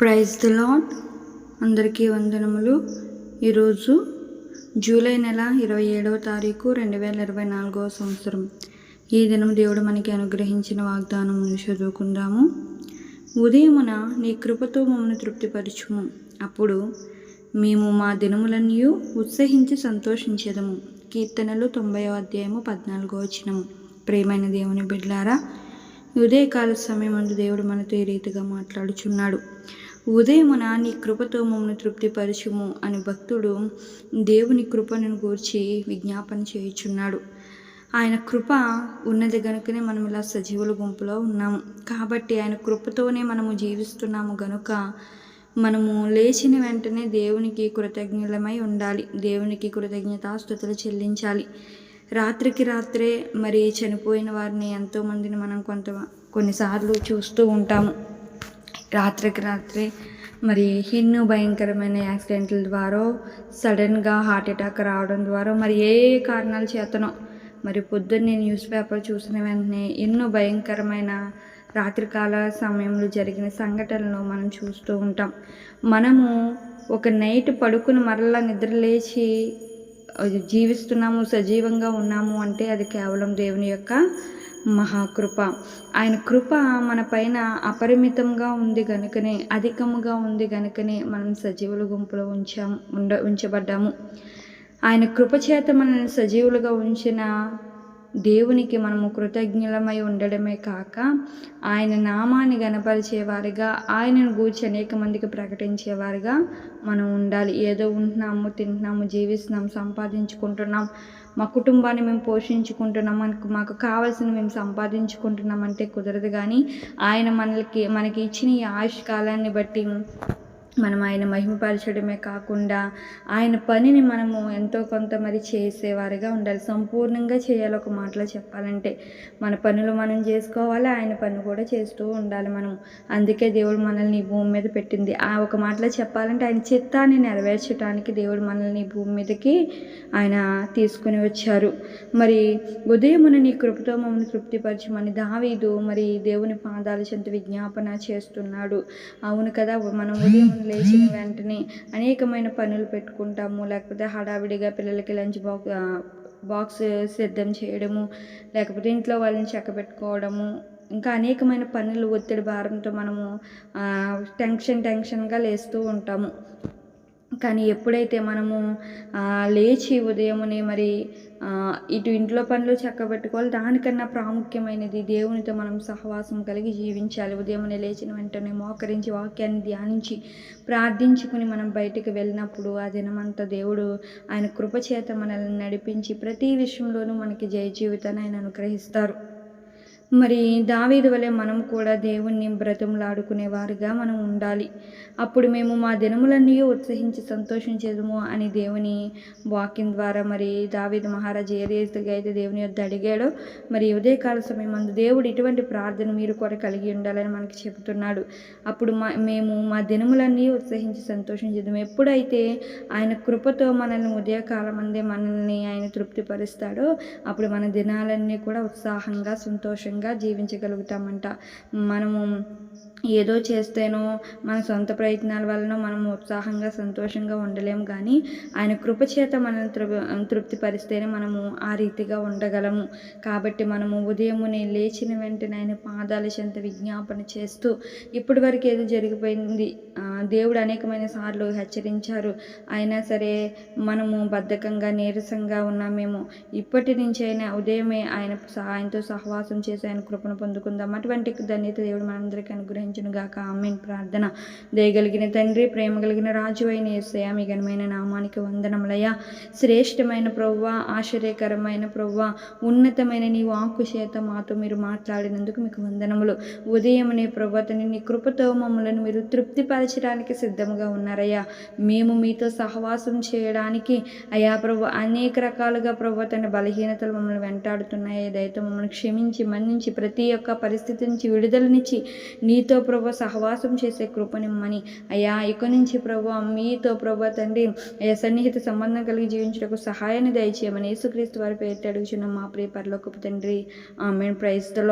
Praise the lord అందరికీ వందనములు. ఈరోజు జూలై నెల ఇరవై ఏడవ తారీఖు రెండు వేల ఇరవై నాలుగవ సంవత్సరం. ఈ దినం దేవుడు మనకి అనుగ్రహించిన వాగ్దానం చదువుకుందాము. ఉదయమున నీ కృపతో మమ్మల్ని తృప్తిపరచుము. అప్పుడు మేము మా దినములన్నీ ఉత్సహించి సంతోషించేదము. కీర్తనలు తొంభై అధ్యాయము పద్నాలుగో వచ్చినము ప్రేమైన దేవుని బిడ్లారా ఉదయకాల సమయమందు దేవుడు మనతో ఈ రీతిగా మాట్లాడుచున్నాడు. ఉదయమున నీ కృపతో మమ్మల్ని తృప్తిపరచుము అని భక్తుడు దేవుని కృపను గూర్చి విజ్ఞాపన చేయుచున్నాడు. ఆయన కృప ఉన్నది గనుకనే మనం ఇలా సజీవుల గుంపులో ఉన్నాము. కాబట్టి ఆయన కృపతోనే మనము జీవిస్తున్నాము గనుక మనము లేచిన వెంటనే దేవునికి కృతజ్ఞులమై ఉండాలి. దేవునికి కృతజ్ఞతాస్థుతులు చెల్లించాలి. రాత్రికి రాత్రే మరి చనిపోయిన వారిని ఎంతోమందిని మనం కొంత కొన్నిసార్లు చూస్తూ ఉంటాము. రాత్రికి రాత్రే మరి ఎన్నో భయంకరమైన యాక్సిడెంట్ల ద్వారా సడన్గా హార్ట్ అటాక్ రావడం ద్వారా మరి ఏ కారణాల చేతనో మరి పొద్దున్నే న్యూస్ పేపర్ చూసిన వెంటనే ఎన్నో భయంకరమైన రాత్రికాల సమయంలో జరిగిన సంఘటనలు మనం చూస్తూ ఉంటాం. మనము ఒక నైట్ పడుకుని మరలా నిద్రలేచి జీవిస్తున్నాము సజీవంగా ఉన్నాము అంటే అది కేవలం దేవుని యొక్క మహాకృప. ఆయన కృప మన పైన అపరిమితంగా ఉంది గనుకనే అధికముగా ఉంది గనుకనే మనం సజీవుల గుంపులో ఉంచాము ఉండ ఉంచబడ్డాము. ఆయన కృప చేత మనల్ని సజీవులుగా ఉంచిన దేవునికి మనము కృతజ్ఞులమై ఉండడమే కాక ఆయన నామాన్ని గనపరిచేవారిగా ఆయనను గూర్చి అనేక మందికి ప్రకటించేవారిగా మనం ఉండాలి. ఏదో ఉంటున్నాము తింటున్నాము జీవిస్తున్నాము సంపాదించుకుంటున్నాం మా కుటుంబాన్ని మేము పోషించుకుంటున్నాం మనకు మాకు కావాల్సిన మేము సంపాదించుకుంటున్నాం అంటే కుదరదు కానీ ఆయన మనకి మనకి ఇచ్చిన ఈ ఆయుష్ కాలాన్ని బట్టి మనం ఆయన మహిమపరచడమే కాకుండా ఆయన పనిని మనము ఎంతో కొంత మరి చేసేవారిగా ఉండాలి. సంపూర్ణంగా చేయాలి ఒక మాటలో చెప్పాలంటే. మన పనులు మనం చేసుకోవాలి ఆయన పని కూడా చేస్తూ ఉండాలి మనం. అందుకే దేవుడు మనల్ని భూమి మీద పెట్టింది. ఆ ఒక మాటలో చెప్పాలంటే ఆయన చిత్తాన్ని నెరవేర్చడానికి దేవుడు మనల్ని భూమి మీదకి ఆయన తీసుకుని వచ్చారు. మరి ఉదయమున నీ కృపతో మమ్మల్ని తృప్తిపరచమని దావీదు మరి దేవుని పాదాల చెంత విజ్ఞాపన చేస్తున్నాడు. అవును కదా మనం ఉదయం లేచిన వెంటనే అనేకమైన పనులు పెట్టుకుంటాము. లేకపోతే హడావిడిగా పిల్లలకి లంచ్ బాక్స్ బాక్స్ సిద్ధం చేయడము లేకపోతే ఇంట్లో వాళ్ళని చెక్క పెట్టుకోవడము ఇంకా అనేకమైన పనులు ఒత్తిడి భారంతో మనము టెన్షన్ టెన్షన్గా లేస్తూ ఉంటాము. కానీ ఎప్పుడైతే మనము లేచి ఉదయమునే మరి ఇటు ఇంట్లో పనులు చక్కబెట్టుకోవాలి దానికన్నా ప్రాముఖ్యమైనది దేవునితో మనం సహవాసం కలిగి జీవించాలి. ఉదయమునే లేచిన వెంటనే మోకరించి వాక్యాన్ని ధ్యానించి ప్రార్థించుకుని మనం బయటికి వెళ్ళినప్పుడు ఆ దినమంతా దేవుడు ఆయన కృపచేత మనల్ని నడిపించి ప్రతి విషయంలోనూ మనకి జయ జీవితాన్ని ఆయన అనుగ్రహిస్తారు. మరి దావీదు వలె మనం కూడా దేవుణ్ణి బ్రతంలాడుకునేవారుగా మనం ఉండాలి. అప్పుడు మేము మా దినములన్నీ ఉత్సహించి సంతోషించేదము అని దేవుని వాకింగ్ ద్వారా మరి దావీదు మహారాజు ఏ అయితే దేవుని వద్ద అడిగాడో మరి ఉదయకాల సమయం అందు దేవుడు ఇటువంటి ప్రార్థన మీరు కూడా కలిగి ఉండాలని మనకి చెబుతున్నాడు. అప్పుడు మా మేము మా దినములన్నీ ఉత్సహించి సంతోషించేదము. ఎప్పుడైతే ఆయన కృపతో మనల్ని ఉదయకాలం అందే మనల్ని ఆయన తృప్తిపరుస్తాడో అప్పుడు మన దినాలన్నీ కూడా ఉత్సాహంగా సంతోషంగా ఆనందంగా జీవించగలుగుతామంట. మనము ఏదో చేస్తేనో మన సొంత ప్రయత్నాల వలన మనం ఉత్సాహంగా సంతోషంగా ఉండలేము కానీ ఆయన కృపచేత మనల్ని తృ తృప్తిపరిస్తేనే మనము ఆ రీతిగా ఉండగలము. కాబట్టి మనము ఉదయమునే లేచిన వెంటనే ఆయన పాదాల చెంత విజ్ఞాపన చేస్తూ ఇప్పటి వరకు ఏదో జరిగిపోయింది? దేవుడు అనేకమైన సార్లు హెచ్చరించారు. అయినా సరే మనము బద్ధకంగా నీరసంగా ఉన్నామేమో. ఇప్పటి నుంచి అయినా ఉదయమే ఆయన ఆయనతో సహవాసం చేసి ఆయన కృపను పొందుకుందాం. అటువంటి ధన్యత దేవుడు మనందరికీ అనుగ్రహించి గాక ఆమెన్. ప్రార్థన దయగలిగిన తండ్రి ప్రేమ కలిగిన రాజు అయిన ఏసయ మీ ఘనమైన నామానికి వందనములయ శ్రేష్టమైన ప్రవ్వ ఆశ్చర్యకరమైన ప్రవ్వ ఉన్నతమైన నీ వాక్కు చేత మాతో మీరు మాట్లాడినందుకు మీకు వందనములు. ఉదయమనే ప్రవ్వతని నీ కృపతో మమ్మలను మీరు తృప్తిపరచడానికి సిద్ధంగా ఉన్నారయ్యా. మేము మీతో సహవాసం చేయడానికి అయ్యా ప్రభు అనేక రకాలుగా ప్రభు తన బలహీనతలు మమ్మల్ని వెంటాడుతున్నాయి. దయతో మమ్మల్ని క్షమించి మన్నించి ప్రతి ఒక్క పరిస్థితి నుంచి విడుదలనిచ్చి నీతో ప్రభు సహవాసం చేసే కృపనిమ్మని అయ్యా ఇక నుంచి ప్రభు మీతో ప్రభు తండ్రి అయ్యా సన్నిహిత సంబంధం కలిగి జీవించడానికి సహాయాన్ని దయచేయమని యేసుక్రీస్తు వారి పేరు అడుగుచున్న మా ప్రియ పరలోకపు తండ్రి. ఆమె ప్రైస్తలో